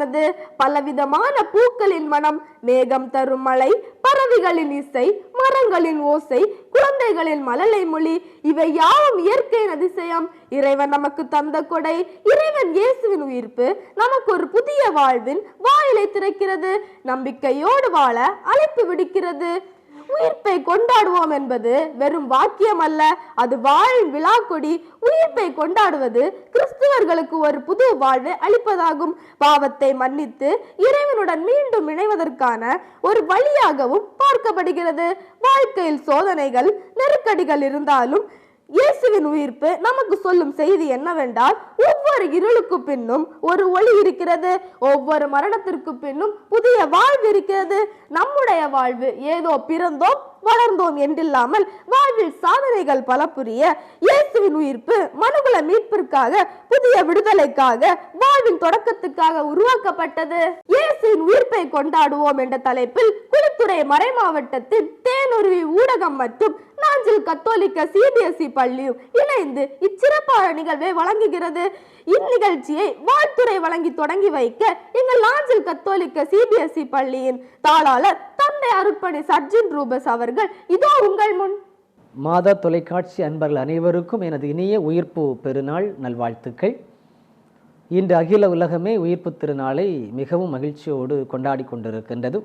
உண்டானது. பலவிதமான பூக்களின் மனம் மேகம் தரும் மழை பறவைகளின் இசை மரங்களின் ஓசை குழந்தைகளின் மழலை மொழி இவை யாவும் இயற்கையின் அதிசயம். இறைவன் நமக்கு தந்த கொடை இறைவன் இயேசுவின் உயிர்ப்பு நமக்கு ஒரு புதிய வாழ்வின் வாயிலை திறக்கிறது. நம்பிக்கையோடு வாழ அழைப்பு விடுக்கிறது. உயிர்ப்பை கொண்டாடுவோம் என்பது வெறும் வாக்கியம் அல்ல. அது வாழின் விழாக்கொடி. உயிர்ப்பை கொண்டாடுவது கிறிஸ்துவர்களுக்கு ஒரு புது வாழ்வை அளிப்பதாகும். பாவத்தை மன்னித்து இறைவனுடன் மீண்டும் இணைவதற்கான ஒரு வழியாகவும் பார்க்கப்படுகிறது. வாழ்க்கையில் சோதனைகள் நெருக்கடிகள் இருந்தாலும் இயேசுவின் உயிர்ப்பு நமக்கு சொல்லும் செய்தி என்னவென்றால் ஒவ்வொரு இருளுக்கு பின்னும் ஒரு ஒளி இருக்கிறது. ஒவ்வொரு மரணத்திற்கு பின்னும் புதிய வாழ்வு இருக்கிறது. நம்முடைய வாழ்வு ஏதோ பிறந்தோம் வளர்ந்தோம் என்றில்லாமல் வாழ்வில் சாதனைகள் பல புரிய இயேசுவின் உயிர்ப்பு மனுகுல மீட்பிற்காக புதிய விடுதலைக்காக வாழ்வின் தொடக்கத்துக்காக உருவாக்கப்பட்டது. இயேசுவின் உயிர்ப்பை கொண்டாடுவோம் என்ற தலைப்பில் குளித்துறை மறைமாவட்டத்தின் தேனுருவி ஊடகம் மற்றும் நாஞ்சில் கத்தோலிக்க சிபிஎஸ்இ பள்ளியும் இணைந்து இச்சிறப்பான நிகழ்வை வழங்குகிறது. இந்நிகழ்ச்சியை வாழ்த்துறை வழங்கி தொடங்கி வைக்க எங்கள் நாஞ்சில் கத்தோலிக்க சிபிஎஸ்இ பள்ளியின் தாளாளர் தந்தை அருட்பணி சர்ஜின் ரூபஸ் அவர்கள் இதோ உங்கள் முன். மாதா தொலைக்காட்சி அன்பர்கள் அனைவருக்கும் எனது இனிய உயிர்ப்பு பெருநாள் நல்வாழ்த்துக்கள். இன்று அகில உலகமே உயிர்ப்பு திருநாளை மிகவும் மகிழ்ச்சியோடு கொண்டாடி கொண்டிருக்கின்றது.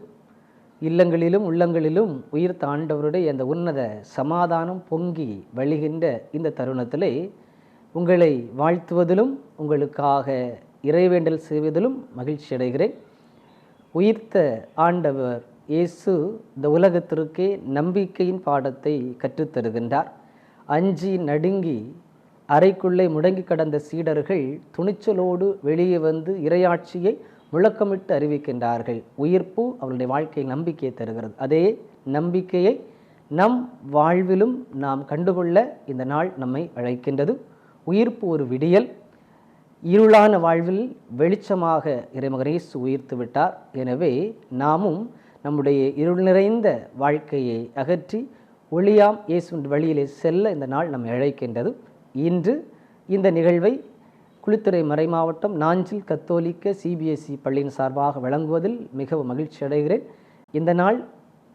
இல்லங்களிலும் உள்ளங்களிலும் உயிர் தாண்டவருடைய அந்த உன்னத சமாதானம் பொங்கி வழிகின்ற இந்த தருணத்திலே உங்களை வாழ்த்துவதிலும் உங்களுக்காக இறைவேண்டல் செய்வதிலும் மகிழ்ச்சி அடைகிறேன் உயிர்த்த ஆண்டவர் இயேசு இந்த உலகத்திற்கே நம்பிக்கையின் பாடத்தை கற்றுத்தருகின்றார். அஞ்சி நடுங்கி அறைக்குள்ளே முடங்கி கடந்த சீடர்கள் துணிச்சலோடு வெளியே வந்து இறையாட்சியை முழக்கமிட்டு அறிவிக்கின்றார்கள். உயிர்ப்பு அவருடைய வாழ்க்கையில் நம்பிக்கையை தருகிறது. அதே நம்பிக்கையை நம் வாழ்விலும் நாம் கண்டுகொள்ள இந்த நாள் நம்மை அழைக்கின்றது. உயிர்ப்பு ஒரு விடியல். இருளான வாழ்வில் வெளிச்சமாக இறைமகரேசு உயிர்த்து விட்டார். எனவே நாமும் நம்முடைய இருள் நிறைந்த வாழ்க்கையை அகற்றி ஒளியாம் இயேசுவின் வழியிலே செல்ல இந்த நாள் நம்மை அழைக்கின்றது. இன்று இந்த நிகழ்வை குளித்துறை மறைமாவட்டம் நாஞ்சில் கத்தோலிக்க சிபிஎஸ்இ பள்ளியின் சார்பாக வழங்குவதில் மிகவும் மகிழ்ச்சி அடைகிறேன். இந்த நாள்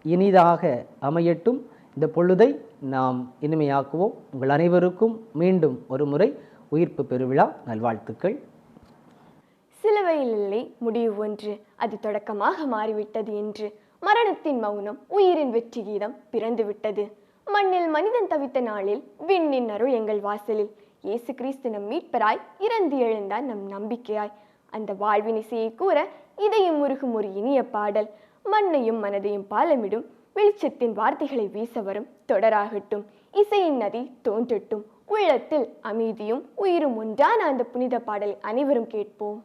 இனிதாக அமையட்டும். இந்த பொழுதை நாம் இனிமையாக்குவோம். உங்கள் அனைவருக்கும் மீண்டும் ஒரு முறை உயிர்ப்பு பெருவிழா. நல்வாழ்த்துக்கள். சிலுவையில் இல்லை முடிவு ஒன்று. அது தொடக்கமாக மாறிவிட்டது என்று மரணத்தின் மௌனம் உயிரின் வெற்றி கீதம் பிறந்துவிட்டது. மண்ணில் மனிதன் தவித்த நாளில் விண்ணின் அருள் எங்கள் வாசலில். இயேசு கிறிஸ்து நம் மீட்பராய் இறந்து எழுந்தார் நம் நம்பிக்கையாய். அந்த வாழ்வின் இசையை கூற இதையும் உருகும் ஒரு இனிய பாடல். மண்ணையும் மனதையும் பாலமிடும் வெளிச்சத்தின் வார்த்தைகளை வீச வரும் தொடராகட்டும். இசையின் நதி தோன்றட்டும் உள்ளத்தில் அமைதியும் உயிரும் ஒன்றான அந்த புனித பாடலை அனைவரும் கேட்போம்.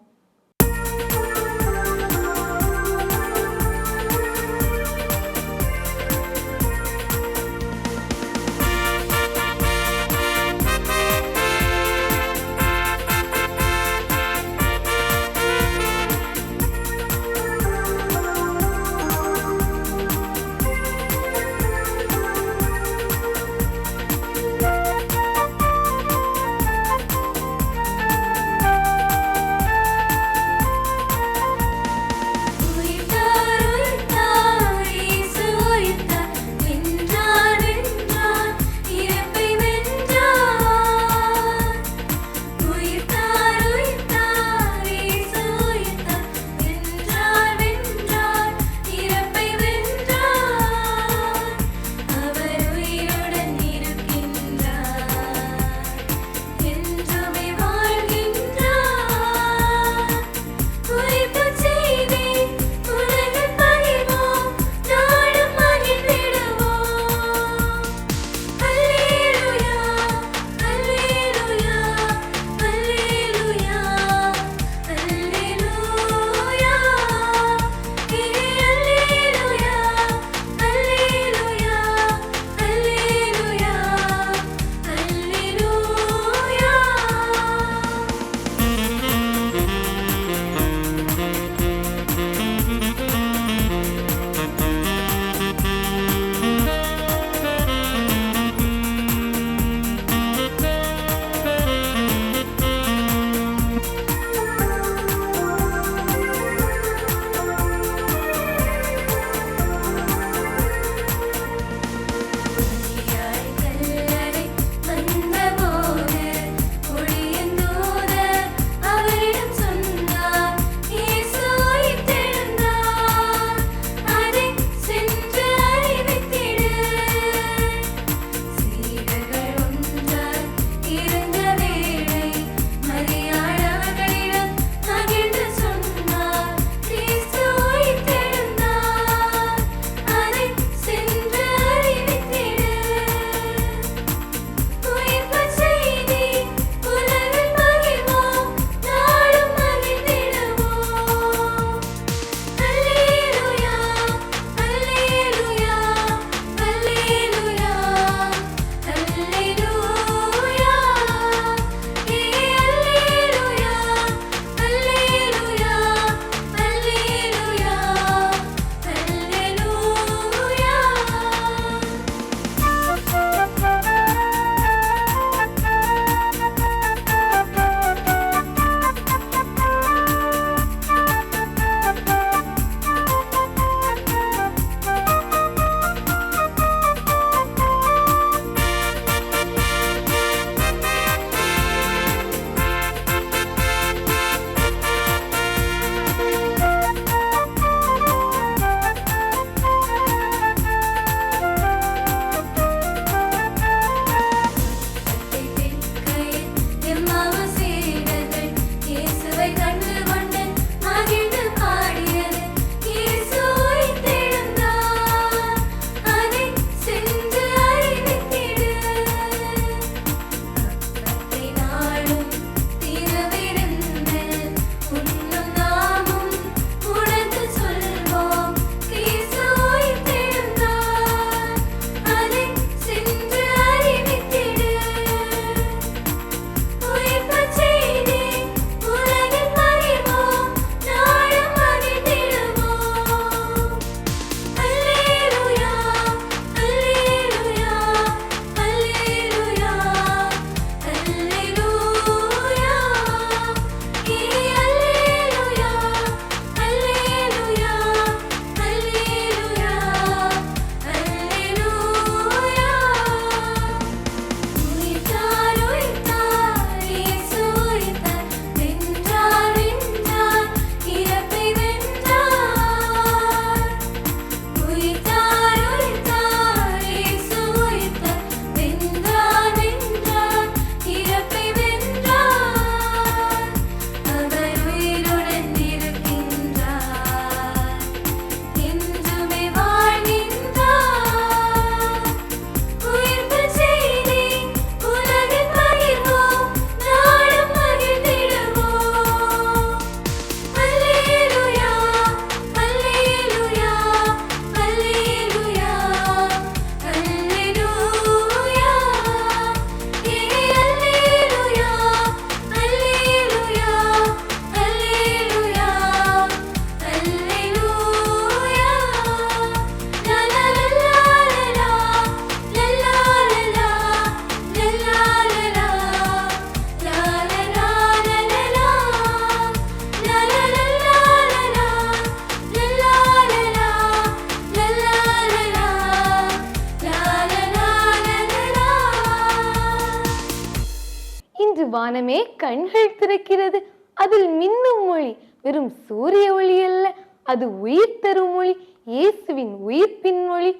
தரும் மொழி இயேசுவின் உயிர்ப்பின் மொழி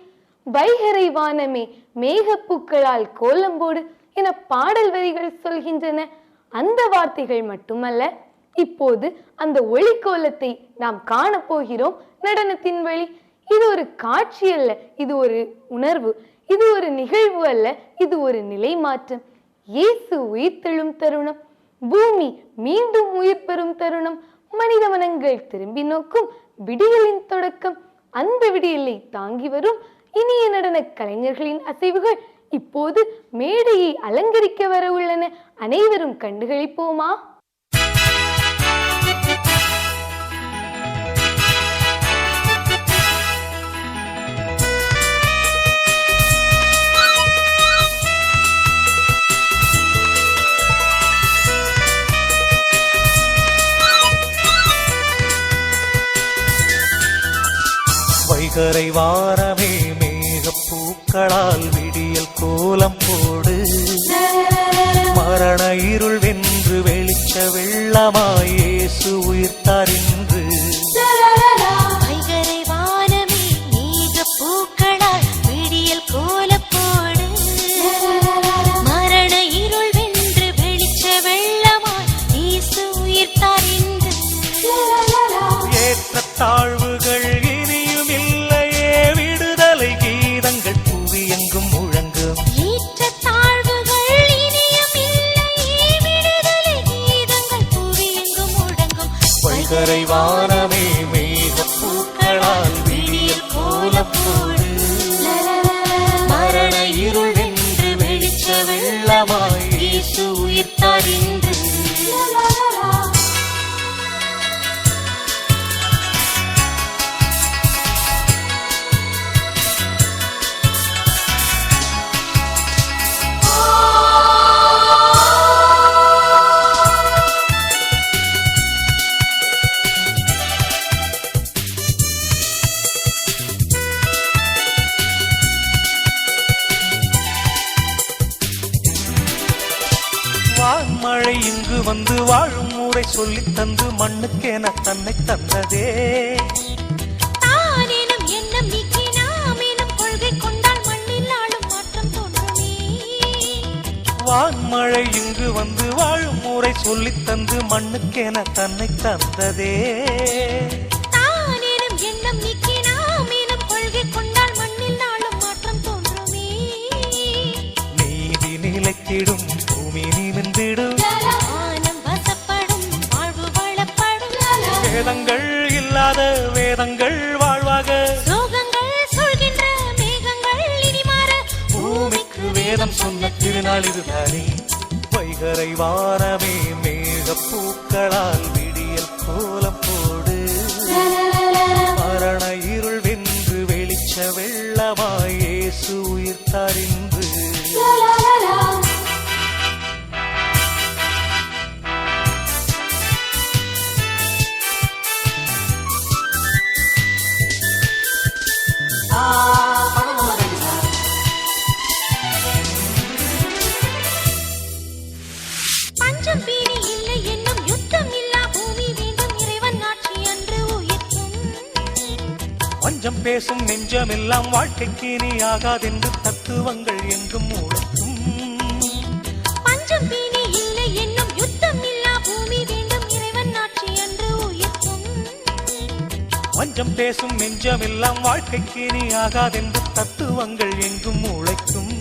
வைகரை வானமே மேகப்பூக்களால் கோலம்போடு என பாடல் வரிகள் சொல்கின்றன. அந்த வார்த்தைகள் மட்டுமல்ல இப்போது அந்த ஒளி கோலத்தை நாம் காணப்போகிறோம் நடனத்தின் வழி. இது ஒரு காட்சி அல்ல இது ஒரு உணர்வு. இது ஒரு நிகழ்வு அல்ல இது ஒரு நிலை மாற்றம் இயேசு உயிர்த்தெழும் தருணம் பூமி மீண்டும் உயிர் பெறும் தருணம். மனித மனங்கள் திரும்பி நோக்கும் விடியலின் தொடக்கம். அந்த விடியலை தாங்கி வரும் இனிய நடன கலைஞர்களின் அசைவுகள். இப்போது மேடையை அலங்கரிக்க வர உள்ளன. அனைவரும் கண்டுகளிப்போமா? வைகரை வாரமே மேகப்பூக்களால் விடியல் கோலம் போடு. மரண இருள் வென்று வெளிச்ச வெள்ளமாய் இயேசு உயிர்த்தார் வான்மழை இங்கு வந்து வாழும் முறை சொல்லித் தந்து மண்ணுக்கென தன்னை தந்ததே. நீதி நிலைத்திடும் பூமி நிமிர்ந்திடும். வேதங்கள் வேதம் சொன்ன திருநாள் இதுதானே வைகரை வாரமே மேக பூக்களால் விடியல் கோலம் போடு. மரண இருள் வென்று வெளிச்ச வெள்ளமாய் இயேசு உயிர்த்தார் பேசும் நெஞ்சமெல்லாம் வாழ்க்கைக்கு நீ ஆகாதென்று தத்துவங்கள் எங்கும் முழக்கும் பஞ்சம் பீனி இல்லை என்னும் யுத்தம் இல்லா பூமி வேண்டும் இறைவன் ஆட்சி அன்று உயிர்க்கும். வஞ்சம் பேசும் நெஞ்சமெல்லாம் வாழ்க்கைக்கு நீ ஆகாதென்று தத்துவங்கள் எங்கும் உழைக்கும்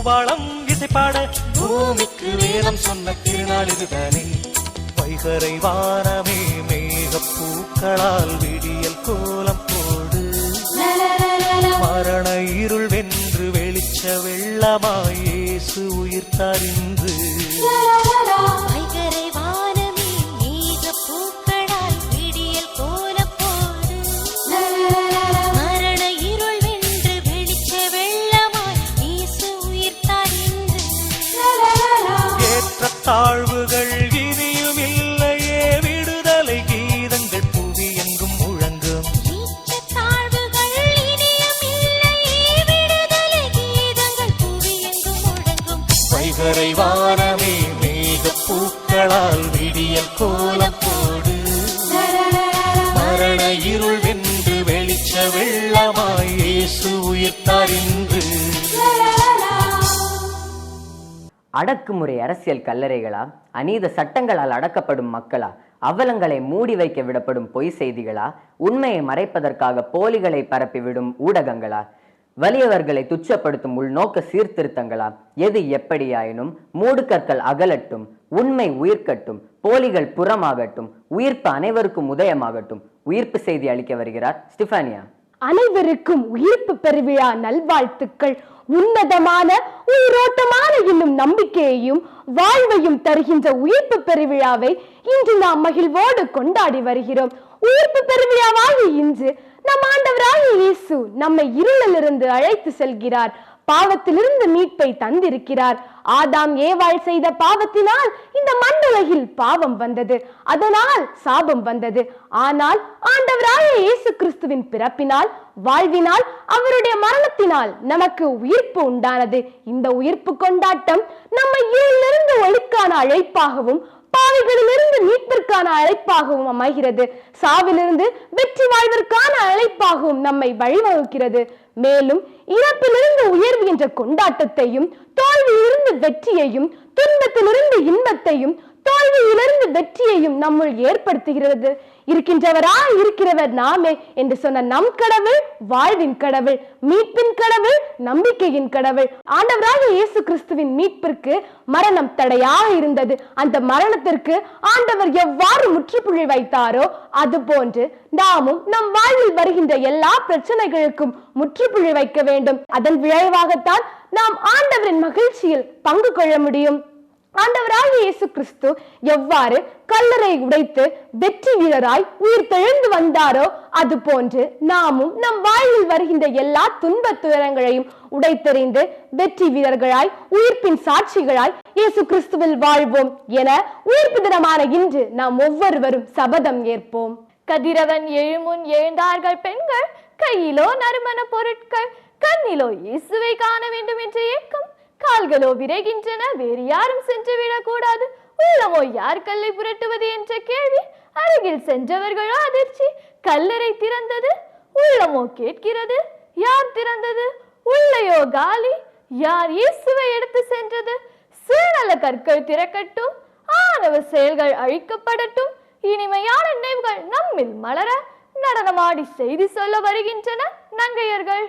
பூபாளம் இசைப்பாட பூமிக்கு வேதம் சொன்ன திருநாள் இதுதானே. வைகரை வானமே மேகப்பூக்களால் விடியல் கோலம் போடு. மரண இருள் வென்று வெளிச்ச வெள்ளமாய் இயேசு உயிர்த்தார் இன்று. வாழ்வுகள் இனியும் இல்லையே. விடுதலை கீதங்கள் புவி எங்கும் முழங்கும். வைகரை வானமே மேக பூக்களால் விடியல் கோலத்தோடு மரண இருள் வென்று வெளிச்ச வெள்ளமாய் இயேசு உயிர்த்தார் அடக்குமுறை அரசியல் கல்லறைகளா? அநீத சட்டங்களால் அடக்கப்படும் மக்களா? அவலங்களை மூடி வைக்க விடப்படும் பொய் செய்திகளா? உண்மையை மறைப்பதற்காக போலிகளை பரப்பிவிடும் ஊடகங்களா? வலியவர்களை துச்சப்படுத்தும் உள்நோக்க சீர்திருத்தங்களா? எது எப்படியாயினும் மூடுக்கற்கள் அகலட்டும் உண்மை உயிர்க்கட்டும் போலிகள் புறமாகட்டும் உயிர்ப்பு அனைவருக்கும் உதயமாகட்டும். உயிர்ப்பு செய்தி அளிக்க வருகிறார் ஸ்டிஃபானியா. அனைவருக்கும் உயிர்ப்பு பெருவிழா நல்வாழ்த்துக்கள். உன்னதமான உயிரோட்டமான இன்னும் நம்பிக்கையையும் வாழ்வையும் தருகின்ற உயிர்ப்பு பெருவிழாவை இன்று நாம் மகிழ்வோடு கொண்டாடி வருகிறோம். உயிர்ப்பு பெருவிழாவாக இன்று நம் ஆண்டவராகிய இயேசு நம்மை இருளிலிருந்து அழைத்து செல்கிறார். பாவத்திலிருந்து மீட்பை தந்திருக்கிறார். ஆதாம் ஏவாள் செய்த பாவத்தினால் இந்த மண்ணுலகில் பாவம் வந்தது. அதனால் சாபம் வந்தது. ஆனால் ஆண்டவராய இயேசு கிறிஸ்துவின் பிறப்பினால் வாழ்வினால் அவருடைய மரணத்தினால் நமக்கு உயிர்ப்பு உண்டானது. இந்த உயிர்ப்பு கொண்டாட்டம் நம்மை இருளிலிருந்து ஒளிக்கான அழைப்பாகவும் பாவிகளிலிருந்து மீட்பிற்கான அழைப்பாகவும் அமைகிறது. சாவிலிருந்து வெற்றி வாழ்விற்கான அழைப்பாகவும் நம்மை வழிவகுக்கிறது. மேலும் இறப்பிலிருந்து உயர்வு என்ற கொண்டாட்டத்தையும் தோல்வியிலிருந்து வெற்றியையும் துன்பத்திலிருந்து இன்பத்தையும் தோல்வியிலிருந்து வெற்றியையும் நம்முள் ஏற்படுத்துகிறது. இருக்கின்றவரா இருக்கிறவர் நாமே என்று சொன்ன நம் கடவுள் வாழ்வின் கடவுள் மீட்பின் கடவுள் நம்பிக்கையின் கடவுள். ஆண்டவராக இயேசு கிறிஸ்துவின் மீட்பிற்கு மரணம் தடையாக இருந்தது. அந்த மரணத்திற்கு ஆண்டவர் எவ்வாறு முற்றுப்புள்ளி வைத்தாரோ அது போன்று நாமும் நம் வாழ்வில் வருகின்ற எல்லா பிரச்சனைகளுக்கும் முற்றுப்புள்ளி வைக்க வேண்டும். அதன் விளைவாகத்தான் நாம் ஆண்டவரின் மகிழ்ச்சியில் பங்கு கொள்ள முடியும். ஆண்டவராகிய இயேசு கிறிஸ்து எவ்வாறு கல்லறை உடைத்து வெற்றி வீரராய் உயிர் தெழுந்து வந்தாரோ அது போன்று நாமும் நம் வாழ்வில் வருகின்ற எல்லா துன்பத் துயரங்களையும் உடைத்தெறிந்து வெற்றி வீரர்களாய் உயிர்ப்பின் சாட்சிகளாய் இயேசு கிறிஸ்துவில் வாழ்வோம் என உயிர்ப்பு தினமான இன்று நாம் ஒவ்வொருவரும் சபதம் ஏற்போம். கதிரவன் எழுமுன் எழுந்தார்கள் பெண்கள் கையிலோ நறுமண பொருட்கள் கண்ணிலோ இயேசுவை காண வேண்டும் என்ற ஏக்கம் கால்களோ விரைகின்றன வேறு யாரும் சென்று விடக்கூடாது. உள்ளமோ யார் கல்லை புரட்டுவது என்ற கேள்வி? அருகில் சென்றவர்களோ அதிர்ச்சி. கல்லறை திறந்தது. உள்ளமோ கேட்கிறது. யார் திறந்தது? உள்ளையோ காலி. யார் இயேசுவை எடுத்து சென்றது? சீரல கற்கள் திறக்கட்டும். ஆணவ செயல்கள் அழிக்கப்படட்டும். இனிமையான நினைவுகள் நம்மில் மலர நடனமாடி செய்தி சொல்ல வருகின்றன நங்கையர்கள்.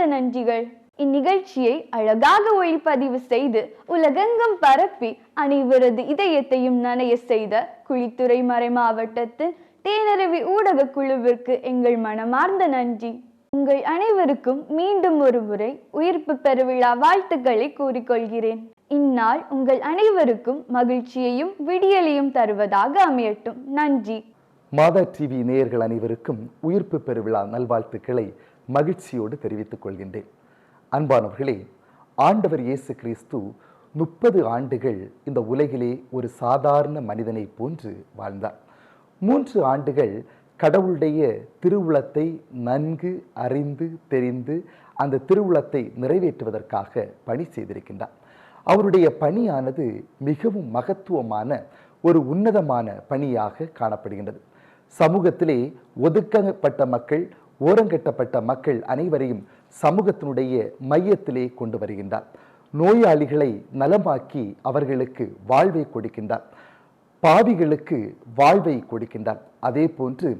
மனமார்ந்த நன்றிகள். இந்நிகழ்ச்சியை அழகாக ஒளிப்பதிவு செய்து உலகெங்கும் பரப்பி அனைவரது இதயத்தையும் நனைய செய்த குழித்துறை மறை மாவட்டத்தின் தேனருவி ஊடக குழுவிற்கு எங்கள் மனமார்ந்த நன்றி. உங்கள் அனைவருக்கும் மீண்டும் ஒரு முறை உயிர்ப்பு பெருவிழா வாழ்த்துக்களை கூறிக்கொள்கிறேன். இந்நாள் உங்கள் அனைவருக்கும் மகிழ்ச்சியையும் விடியலையும் தருவதாக அமையட்டும். நன்றி. மாதா டிவி நேயர்கள் அனைவருக்கும் உயிர்ப்பு பெருவிழா நல்வாழ்த்துக்களை மகிழ்ச்சியோடு தெரிவித்துக் கொள்கின்றேன். அன்பானவர்களே ஆண்டவர் இயேசு கிறிஸ்து முப்பது ஆண்டுகள் இந்த உலகிலே ஒரு சாதாரண மனிதனை போன்று வாழ்ந்தார். மூன்று ஆண்டுகள் கடவுளுடைய திருவுளத்தை நன்கு அறிந்து தெரிந்து அந்த திருவுளத்தை நிறைவேற்றுவதற்காக பணி செய்திருக்கின்றார். அவருடைய பணியானது மிகவும் மகத்துவமான ஒரு உன்னதமான பணியாக காணப்படுகின்றது. சமூகத்திலே ஒதுக்கப்பட்ட மக்கள் ஓரங்கட்டப்பட்ட மக்கள் அனைவரையும் சமூகத்தினுடைய மையத்திலே கொண்டு வருகின்றார். நோயாளிகளை நலமாக்கி அவர்களுக்கு வாழ்வை கொடுக்கின்றார். பாவிகளுக்கு வாழ்வை கொடுக்கின்றார். அதே போன்று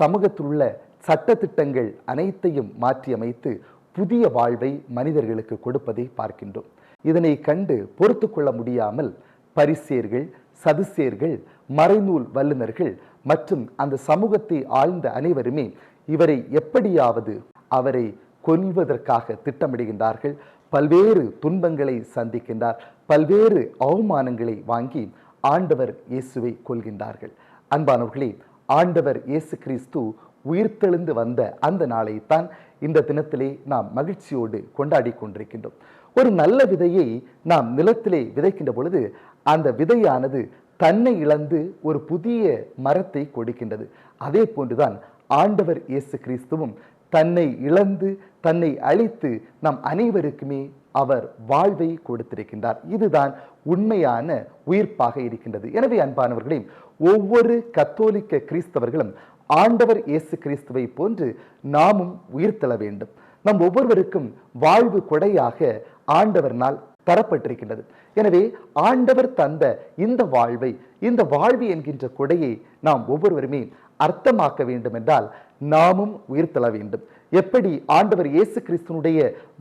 சமூகத்தில் உள்ள சட்டத்திட்டங்கள் அனைத்தையும் மாற்றியமைத்து புதிய வாழ்வை மனிதர்களுக்கு கொடுப்பதை பார்க்கின்றோம். இதனை கண்டு பொறுத்து கொள்ள முடியாமல் பரிசேர்கள் சதுசேர்கள் மறைநூல் வல்லுநர்கள் மற்றும் அந்த சமூகத்தை ஆழ்ந்த அனைவருமே இவரை எப்படியாவது அவரை கொல்வதற்காக திட்டமிடுகின்றார்கள். பல்வேறு துன்பங்களை சந்திக்கின்றார். பல்வேறு அவமானங்களை வாங்கி ஆண்டவர் இயேசுவை கொள்கின்றார்கள் அன்பானவர்களே ஆண்டவர் இயேசு கிறிஸ்து உயிர்த்தெழுந்து வந்த அந்த நாளைத்தான் இந்த தினத்திலே நாம் மகிழ்ச்சியோடு கொண்டாடி கொண்டிருக்கின்றோம். ஒரு நல்ல விதையை நாம் நிலத்திலே விதைக்கின்ற பொழுது அந்த விதையானது தன்னை இழந்து ஒரு புதிய மரத்தை கொடுக்கின்றது. அதே போன்றுதான் ஆண்டவர் இயேசு கிறிஸ்துவும் தன்னை இழந்து தன்னை அழித்து நம் அனைவருக்குமே அவர் வாழ்வை கொடுத்திருக்கின்றார். இதுதான் உண்மையான உயிர்ப்பாக இருக்கின்றது. எனவே அன்பானவர்களே ஒவ்வொரு கத்தோலிக்க கிறிஸ்தவர்களும் ஆண்டவர் இயேசு கிறிஸ்துவை போன்று நாமும் உயிர்த்தள வேண்டும். நம் ஒவ்வொருவருக்கும் வாழ்வு கொடையாக ஆண்டவர்னால் தரப்பட்டிருக்கின்றது. எனவே ஆண்டவர் தந்த இந்த வாழ்வை இந்த வாழ்வு என்கின்ற கொடையை நாம் ஒவ்வொருவருமே அர்த்தமாக்க வேண்டும் என்றால் நாமும் உயிர்த்தள வேண்டும். எப்படி ஆண்டவர் இயேசு கிறிஸ்துனுடைய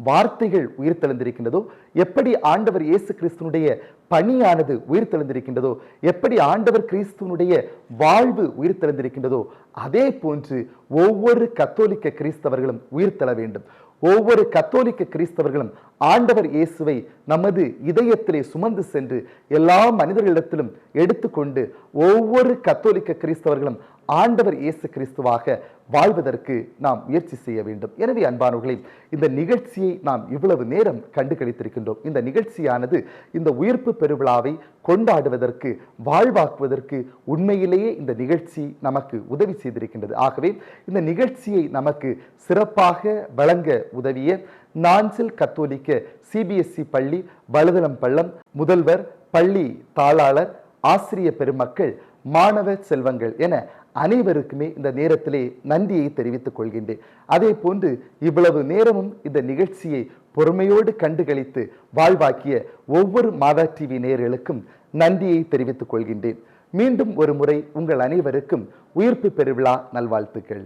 வார்த்தைகள் உயிர்த்தெழுந்திருக்கின்றதோ எப்படி ஆண்டவர் இயேசு கிறிஸ்துனுடைய பணியானது உயிர்த்தெழுந்திருக்கின்றதோ எப்படி ஆண்டவர் கிறிஸ்துவனுடைய வாழ்வு உயிர்த்தெழுந்திருக்கின்றதோ அதே போன்று ஒவ்வொரு கத்தோலிக்க கிறிஸ்தவர்களும் உயிர்த்தெழ வேண்டும். ஒவ்வொரு கத்தோலிக்க கிறிஸ்தவர்களும் ஆண்டவர் இயேசுவை நமது இதயத்திலே சுமந்து சென்று எல்லா மனிதர்களிடத்திலும் எடுத்துக்கொண்டு ஒவ்வொரு கத்தோலிக்க கிறிஸ்தவர்களும் ஆண்டவர் இயேசு கிறிஸ்துவாக வாழ்வதற்கு நாம் முயற்சி செய்ய வேண்டும். எனவே அன்பானவர்களே இந்த நிகழ்ச்சியை நாம் இவ்வளவு நேரம் கண்டு கழித்திருக்கின்றோம் இந்த நிகழ்ச்சியானது இந்த உயிர்ப்பு பெருவிழாவை கொண்டாடுவதற்கு வாழ்வாக்குவதற்கு உண்மையிலேயே இந்த நிகழ்ச்சி நமக்கு உதவி செய்திருக்கின்றது. ஆகவே இந்த நிகழ்ச்சியை நமக்கு சிறப்பாக வழங்க உதவிய நான்சில் கத்தோலிக்க சிபிஎஸ்இ பள்ளி வலுதளம் பள்ளம் முதல்வர் பள்ளி தாளாளர் ஆசிரிய பெருமக்கள் மாணவ செல்வங்கள் என அனைவருக்குமே இந்த நேரத்திலே நன்றியை தெரிவித்துக் கொள்கின்றேன். அதே போன்று இவ்வளவு நேரமும் இந்த நிகழ்ச்சியை பொறுமையோடு கண்டுகளித்து வாழ்வாக்கிய ஒவ்வொரு மாதா டிவி நேர்களுக்கும் நன்றியை தெரிவித்துக் கொள்கின்றேன். மீண்டும் ஒரு முறை உங்கள் அனைவருக்கும் உயிர்ப்பு பெருவிழா நல்வாழ்த்துக்கள்.